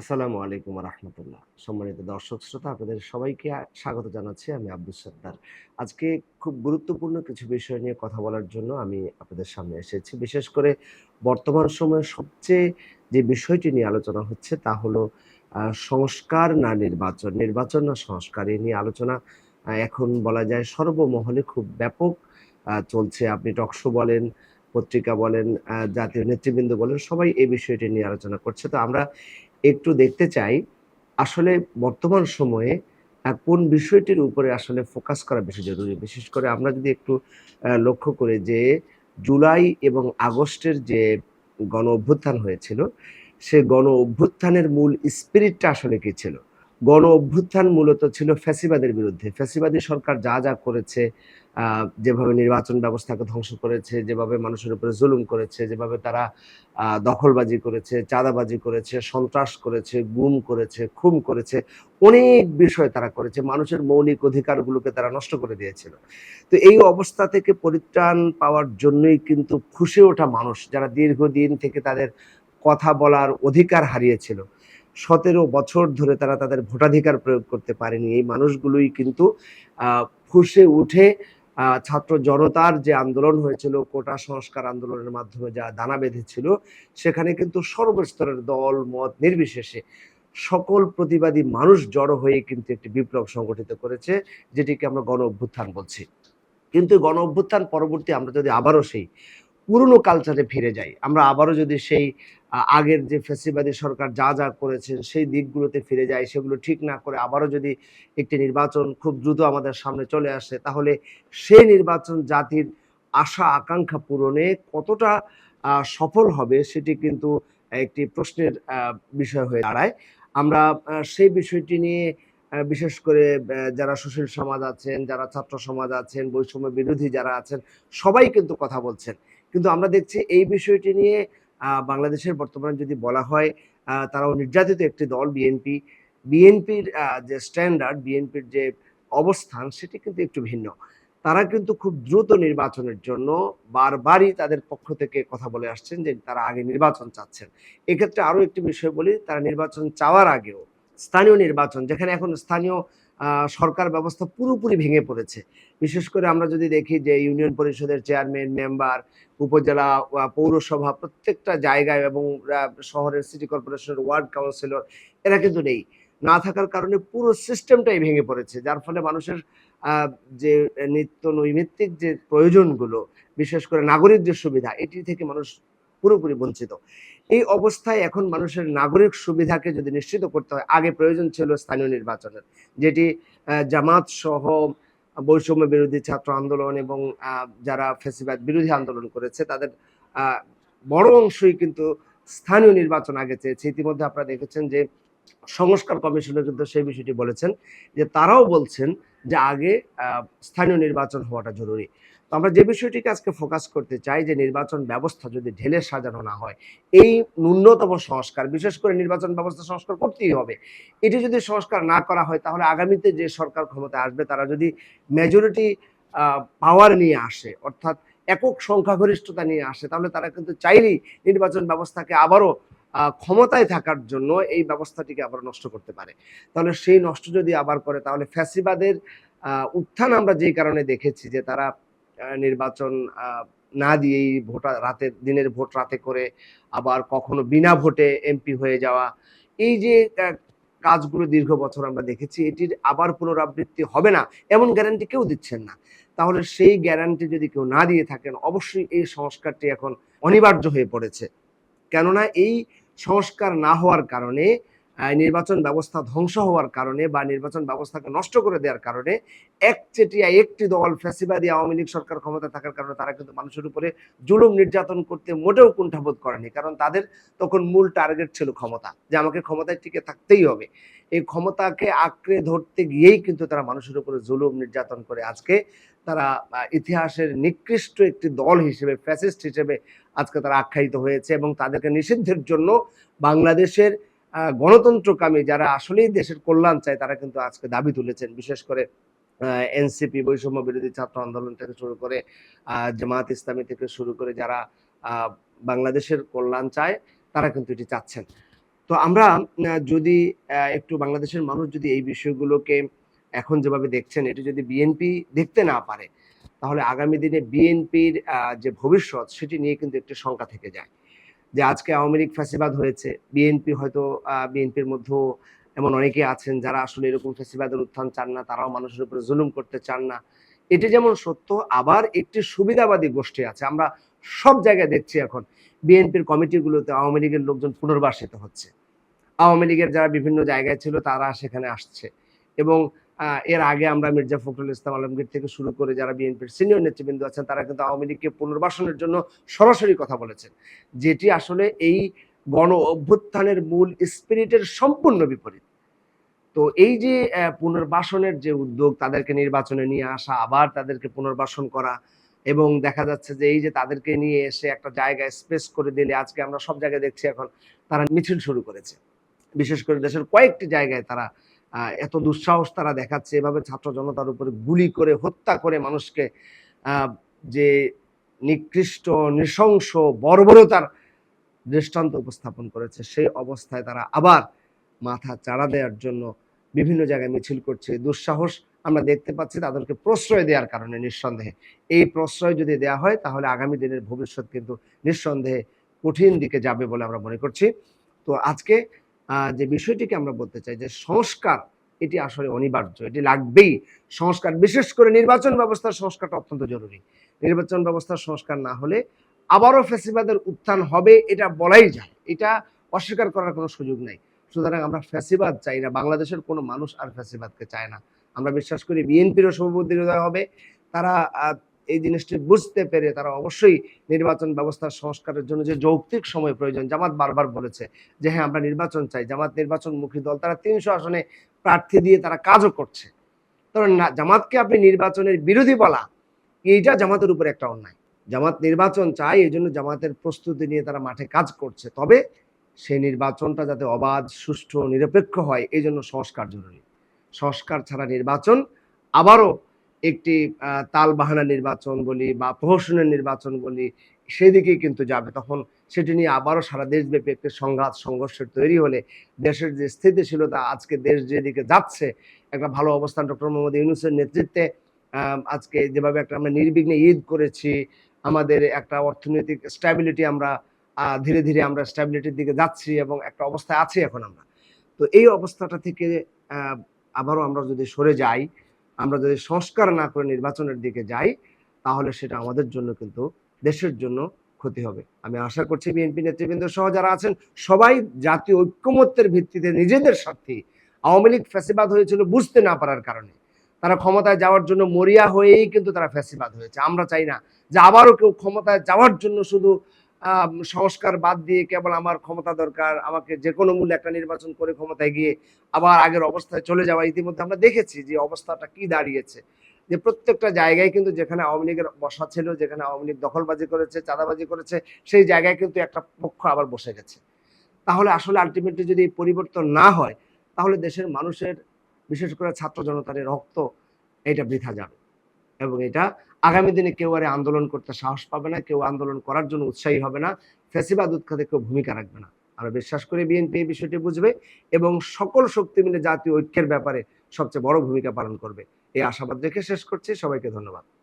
আসসালামু আলাইকুম রহমতুল্লাহ। সম্মানিত দর্শক শ্রোতা, আপনাদের সবাইকে স্বাগত জানাচ্ছি আমি আব্দুল সত্তার আজকে খুব গুরুত্বপূর্ণ কিছু বিষয় নিয়ে কথা বলার জন্য আমি আপনাদের সামনে এসেছি। বিশেষ করে বর্তমান সময়ে সবচেয়ে যে বিষয়টি নিয়ে আলোচনা হচ্ছে তা হলো সংস্কার না নির্বাচন। নির্বাচন না সংস্কার এ নিয়ে আলোচনা এখন বলা যায় সর্বমহলে খুব ব্যাপক চলছে। আপনি টকশো বলেন, পত্রিকা বলেন জাতীয় নেতৃবৃন্দ বলেন, সবাই এই বিষয়টি নিয়ে আলোচনা করছে। তো আমরা একটু দেখতে চাই, আসলে বর্তমান সময়ে কোন বিষয়টির উপরে আসলে ফোকাস করা বেশি জরুরি? বিশেষ করে আমরা যদি একটু লক্ষ্য করি যে, জুলাই এবং আগস্টের যে গণ অভ্যুত্থান হয়েছিল, সে গণ অভ্যুত্থানের মূল স্পিরিটটা আসলে কি ছিল? গণ অভ্যুত্থান মূলত ছিল ফ্যাসিবাদের বিরুদ্ধে। ফ্যাসিবাদী সরকার যা যা করেছে যেভাবে নির্বাচন ব্যবস্থাকে ধ্বংস করেছে, যেভাবে মানুষের উপরে জুলুম করেছে, যেভাবে তারা দখলবাজি করেছে, চাঁদাবাজি করেছে, সন্ত্রাস করেছে, গুম করেছে খুম করেছে, অনেক বিষয় তারা করেছে। মানুষের মৌলিক অধিকারগুলোকে তারা নষ্ট করে দিয়েছিল। তো এই অবস্থা থেকে পরিত্রাণ পাওয়ার জন্যই কিন্তু খুশি ওঠা মানুষ যারা দীর্ঘদিন থেকে তাদের কথা বলার অধিকার হারিয়েছিল। সতেরো বছর ধরে তারা তাদের ভোটাধিকার প্রয়োগ করতে পারেনি। এই মানুষগুলোই কিন্তু ফুসে উঠে ছাত্র জনতার যে আন্দোলন হয়েছিল, কোটা সংস্কার আন্দোলনের মাধ্যমে যা দানা বেঁধেছিল, সেখানে কিন্তু সর্বস্তরের দল, মত নির্বিশেষে সকল প্রতিবাদী মানুষ জড়ো হয়ে কিন্তু একটি বিপ্লব সংগঠিত করেছে, যেটিকে আমরা গণ অভ্যুত্থান বলছি। কিন্তু গণ অভ্যুত্থান পরবর্তী আমরা যদি আবারও সেই পুরনো কালচারে ফিরে যাই। আমরা আবারও যদি সেই আগের যে ফ্যাসিবাদী সরকার যা যা করেছেন, সেই দিকগুলোতে ফিরে যায় সেগুলো ঠিক না করে আবারও যদি একটি নির্বাচন খুব দ্রুত আমাদের সামনে চলে আসে, তাহলে সেই নির্বাচন জাতির আশা, আকাঙ্ক্ষা পূরণে কতটা সফল হবে সেটি কিন্তু একটি প্রশ্নের বিষয় হয়ে দাঁড়ায়। আমরা সেই বিষয়টি নিয়ে বিশেষ করে যারা সুশীল সমাজ আছেন, যারা ছাত্র সমাজ আছেন, বৈষম্য বিরোধী যারা আছেন, সবাই কিন্তু কথা বলছেন। কিন্তু আমরা দেখছি এই বিষয়টি নিয়ে বাংলাদেশের বর্তমানে যদি বলা হয় তারাও নির্যাতিত একটি দল, বিএনপি। বিএনপির যে স্ট্যান্ডার্ড বিএনপির যে অবস্থান, সেটি কিন্তু একটু ভিন্ন। তারা কিন্তু খুব দ্রুত নির্বাচনের জন্য বারবারই তাদের পক্ষ থেকে কথা বলে আসছেন যে তারা আগে নির্বাচন চাচ্ছেন। এক্ষেত্রে আরও একটি বিষয় বলি, তারা নির্বাচন চাওয়ার আগেও স্থানীয় নির্বাচন, যেখানে এখন স্থানীয় সরকার ব্যবস্থা পুরোপুরি ভেঙে পড়েছে। বিশেষ করে আমরা যদি দেখি যে ইউনিয়ন পরিষদের চেয়ারম্যান, মেম্বার, উপজেলা পৌরসভা প্রত্যেকটা জায়গায় এবং শহরের সিটি কর্পোরেশনের ওয়ার্ড কাউন্সিলর এরা কিন্তু নেই। না থাকার কারণে পুরো সিস্টেমটাই ভেঙে পড়েছে, যার ফলে মানুষের যে নিত্য নৈমিত্তিক যে প্রয়োজনগুলো, বিশেষ করে নাগরিক যে সুবিধা, এটি থেকে মানুষ পুরোপুরি বঞ্চিত। এই অবস্থায় এখন মানুষের নাগরিক সুবিধাকে যদি নিশ্চিত করতে হয়, আগে প্রয়োজন ছিল স্থানীয় নির্বাচনের, যেটি জামাত সহ বৈষম্য বিরোধী ছাত্র আন্দোলন এবং যারা ফেসিবাদ বিরোধী আন্দোলন করেছে, তাদের বড় অংশই কিন্তু স্থানীয় নির্বাচন আগে চেয়েছে। ইতিমধ্যে আপনারা দেখেছেন যে সংস্কার কমিশনে কিন্তু সেই বিষয়টি বলেছেন যে তারাও বলছেন যে আগে স্থানীয় নির্বাচন হওয়াটা জরুরি। তো আমরা যে বিষয়টিকে আজকে ফোকাস করতে চাই যে নির্বাচন ব্যবস্থা যদি ঢেলে সাজানো না হয়, এই ন্যূনতম সংস্কার, বিশেষ করে নির্বাচন ব্যবস্থা সংস্কার করতেই হবে, এটি যদি সংস্কার না করা হয় তাহলে আগামীতে যে সরকার ক্ষমতায় আসবে তারা যদি মেজরিটি পাওয়ার নিয়ে আসে, অর্থাৎ একক সংখ্যাগরিষ্ঠতা নিয়ে আসে, তাহলে তারা কিন্তু চাইলেই নির্বাচন ব্যবস্থাকে আবারও ক্ষমতায় থাকার জন্য এই ব্যবস্থাটিকে আবার নষ্ট করতে পারে। তাহলে সেই নষ্ট যদি আবার করে, তাহলে ফ্যাসিবাদের উত্থান আমরা যেই কারণে দেখেছি যে তারা নির্বাচন না দিয়েই ভোটা রাতের দিনের ভোট রাতে করে আবার কখনো বিনা ভোটে এমপি হয়ে যাওয়া। এই যে কাজগুলো দীর্ঘ বছর আমরা দেখেছি, এটির আবার পুনরাবৃত্তি হবে না, এমন গ্যারান্টি কেউ দিচ্ছেন না। তাহলে সেই গ্যারান্টি যদি কেউ না দিয়ে থাকেন, অবশ্যই এই সংস্কারটি এখন অনিবার্য হয়ে পড়েছে। কেননা এই সংস্কার না হওয়ার কারণে নির্বাচন ব্যবস্থা ধ্বংস হওয়ার কারণে বা নির্বাচন ব্যবস্থাকে নষ্ট করে দেওয়ার কারণে একচেটিয়া একটি দল ফ্যাসিবাদী আওয়ামী লীগ সরকার ক্ষমতা থাকার কারণে তারা কিন্তু মানুষের উপরে জুলুম নির্যাতন করতে মোটেও কুণ্ঠাবোধ করেনি। কারণ তাদের তখন মূল টার্গেট ছিল ক্ষমতা, যে আমাকে ক্ষমতায় টিকে থাকতেই হবে। এই ক্ষমতাকে আঁকড়ে ধরতে গিয়েই কিন্তু তারা মানুষের উপরে জুলুম নির্যাতন করে। আজকে তারা ইতিহাসের নিকৃষ্ট একটি দল হিসেবে ফ্যাসিস্ট হিসেবে আজকে তারা আখ্যায়িত হয়েছে এবং তাদেরকে নিষিদ্ধের জন্য বাংলাদেশের গণতন্ত্রকামী যারা আসলেই দেশের কল্যাণ চায় তারা কিন্তু আজকে দাবি তুলেছেন বিশেষ করে এনসিপি বৈষম্য বিরোধী ছাত্র আন্দোলন থেকে শুরু করে জামাত ইসলামী থেকে শুরু করে যারা বাংলাদেশের কল্যাণ চায় তারা কিন্তু এটি চাচ্ছেন তো আমরা যদি একটু বাংলাদেশের মানুষ যদি এই বিষয়গুলোকে এখন যেভাবে দেখছেন এটি যদি বিএনপি দেখতে না পারে, তাহলে আগামী দিনে বিএনপির যে ভবিষ্যৎ সেটি নিয়ে কিন্তু একটি শঙ্কা থেকে যায়। যে আজকে আওয়ামী লীগ ফ্যাসিবাদ হয়েছে, বিএনপি হয়তো বিএনপির মধ্যেও এমন অনেকে আছেন যারা আসলে এরকম ফ্যাসিবাদের উত্থান চান না, তারাও মানুষের উপরে জুলুম করতে চান না। এটি যেমন সত্য আবার একটি সুবিধাবাদী গোষ্ঠী আছে। আমরা সব জায়গায় দেখছি এখন বিএনপির কমিটিগুলোতে আওয়ামী লীগের লোকজন পুনর্বাসিত হচ্ছে। আওয়ামী লীগের যারা বিভিন্ন জায়গায় ছিল তারা সেখানে আসছে এবং এর আগে আমরা মির্জা ফখরুল ইসলাম আলমগীর থেকে শুরু করে যারা বিএনপির সিনিয়র নেতৃবৃন্দ আছেন তারা কিন্তু আওয়ামী লীগকে পুনর্বাসনের জন্য সরাসরি কথা বলেছেন। যেটি আসলে এই গণ অভ্যুত্থানের মূল স্পিরিটের সম্পূর্ণ বিপরীত। তো এই যে পুনর্বাসনের যে উদ্যোগ তাদেরকে নির্বাচনে নিয়ে আসা, আবার তাদেরকে পুনর্বাসন করা এবং দেখা যাচ্ছে যে এই যে তাদেরকে নিয়ে এসে একটা জায়গায় স্পেস করে দিলে আজকে আমরা সব জায়গায় দেখছি এখন তারা মিছিল শুরু করেছে। বিশেষ করে দেশের কয়েকটি জায়গায় তারা এত দুঃসাহস তারা দেখাচ্ছে এভাবে ছাত্র জনতার উপরে গুলি করে হত্যা করে মানুষকে যে নিকৃষ্ট, নৃশংস, বর্বরতার দৃষ্টান্ত উপস্থাপন করেছে সেই অবস্থায় তারা আবার মাথা চাড়া দেওয়ার জন্য বিভিন্ন জায়গায় মিছিল করছে। দুঃসাহস আমরা দেখতে পাচ্ছি তাদেরকে প্রশ্রয় দেওয়ার কারণে নিঃসন্দেহে। এই প্রশ্রয় যদি দেওয়া হয় তাহলে আগামী দিনের ভবিষ্যৎ কিন্তু নিঃসন্দেহে কঠিন দিকে যাবে বলে আমরা মনে করছি। তো আজকে যে বিষয়টিকে আমরা বলতে চাই যে সংস্কার, এটি আসলে অনিবার্য। এটি লাগবেই। সংস্কার, বিশেষ করে নির্বাচন ব্যবস্থার সংস্কারটা অত্যন্ত জরুরি। নির্বাচন ব্যবস্থার সংস্কার না হলে আবারও ফ্যাসিবাদের উত্থান হবে, এটা বলাই যায়। এটা অস্বীকার করার কোনো সুযোগ নাই। সুতরাং আমরা ফ্যাসিবাদ চাই না। বাংলাদেশের কোনো মানুষ আর ফ্যাসিবাদকে চায় না। আমরা বিশ্বাস করি বিএনপিরও হৃদয় হবে। তারা এই জিনিসটি বুঝতে পেরে তারা অবশ্যই নির্বাচন ব্যবস্থার সংস্কারের জন্য যে যৌক্তিক সময় প্রয়োজন জামাত বারবার বলেছে যে হ্যাঁ আমরা নির্বাচন চাই। জামাত নির্বাচনমুখী দল। তারা ৩০০ আসনে প্রার্থী দিয়ে তারা কাজও করছে। না জামাতকে আপনি নির্বাচনের বিরোধী বলা এইটা জামাতের উপরে একটা অন্যায়। জামাত নির্বাচন চায় জন্য জামাতের প্রস্তুতি নিয়ে তারা মাঠে কাজ করছে। তবে সেই নির্বাচনটা যাতে অবাধ, সুষ্ঠু, নিরপেক্ষ হয় এই জন্য সংস্কার জরুরি। সংস্কার ছাড়া নির্বাচন আবারও একটি তালবাহানা নির্বাচন বলি বা প্রহসনের নির্বাচন বলি সেদিকেই কিন্তু যাবে। তখন সেটি নিয়ে আবারও সারা দেশব্যাপী একটি সংঘাত সংঘর্ষের তৈরি হলে দেশের যে স্থিতিশীলতা আজকে দেশ যেদিকে যাচ্ছে একটা ভালো অবস্থান ডক্টর মোহাম্মদ ইউনূসের নেতৃত্বে আজকে যেভাবে একটা আমরা নির্বিঘ্নে ঈদ করেছি, আমাদের একটা অর্থনৈতিক স্ট্যাবিলিটি আমরা ধীরে, ধীরে আমরা স্ট্যাবিলিটির দিকে যাচ্ছি এবং একটা অবস্থায় আছি এখন আমরা। তো এই অবস্থাটা থেকে আবারও আমরা যদি সরে যাই, আমরা যদি সংস্কার না করে নির্বাচনের দিকে যাই, তাহলে সেটা আমাদের জন্য কিন্তু দেশের জন্য ক্ষতি হবে। আমি আশা করছি বিএনপি নেতৃবৃন্দ সহ যারা আছেন সবাই জাতীয় ঐক্যমত্যের ভিত্তিতে নিজেদের স্বার্থেই আওয়ামী লীগ ফ্যাসিবাদ হয়েছিল বুঝতে না পারার কারণে। তারা ক্ষমতায় যাওয়ার জন্য মরিয়া হয়েই কিন্তু তারা ফ্যাসিবাদ হয়েছে। আমরা চাই না যে আবারও কেউ ক্ষমতায় যাওয়ার জন্য শুধু সংস্কার বাদ দিয়ে কেবল আমার ক্ষমতা দরকার, আমাকে যে কোনো মূল্যে একটা নির্বাচন করে ক্ষমতায় গিয়ে আবার আগের অবস্থায় চলে যাওয়া। ইতিমধ্যে আমরা দেখেছি যে অবস্থাটা কি দাঁড়িয়েছে। যে প্রত্যেকটা জায়গায় কিন্তু যেখানে আওয়ামী লীগের বসা ছিল, যেখানে আওয়ামী লীগ দখলবাজি করেছে, চাঁদাবাজি করেছে, সেই জায়গায় কিন্তু একটা পক্ষ আবার বসে গেছে। তাহলে আসলে আল্টিমেটলি যদি পরিবর্তন না হয়, তাহলে দেশের মানুষের বিশেষ করে ছাত্র জনতার রক্ত এটা বৃথা যাবে। এবং এটা আগামী দিনে কেউ আর আন্দোলন করতে সাহস পাবে না, কেউ আন্দোলন করার জন্য উৎসাহী হবে না, ফেসিবাদ উৎখাতে কেউ ভূমিকা রাখবে না। আমরা বিশ্বাস করে বিএনপি এই বিষয়টি বুঝবে এবং সকল শক্তি মিলে জাতীয় ঐক্যের ব্যাপারে সবচেয়ে বড় ভূমিকা পালন করবে। এই আশাবাদ রেখে শেষ করছি। সবাইকে ধন্যবাদ।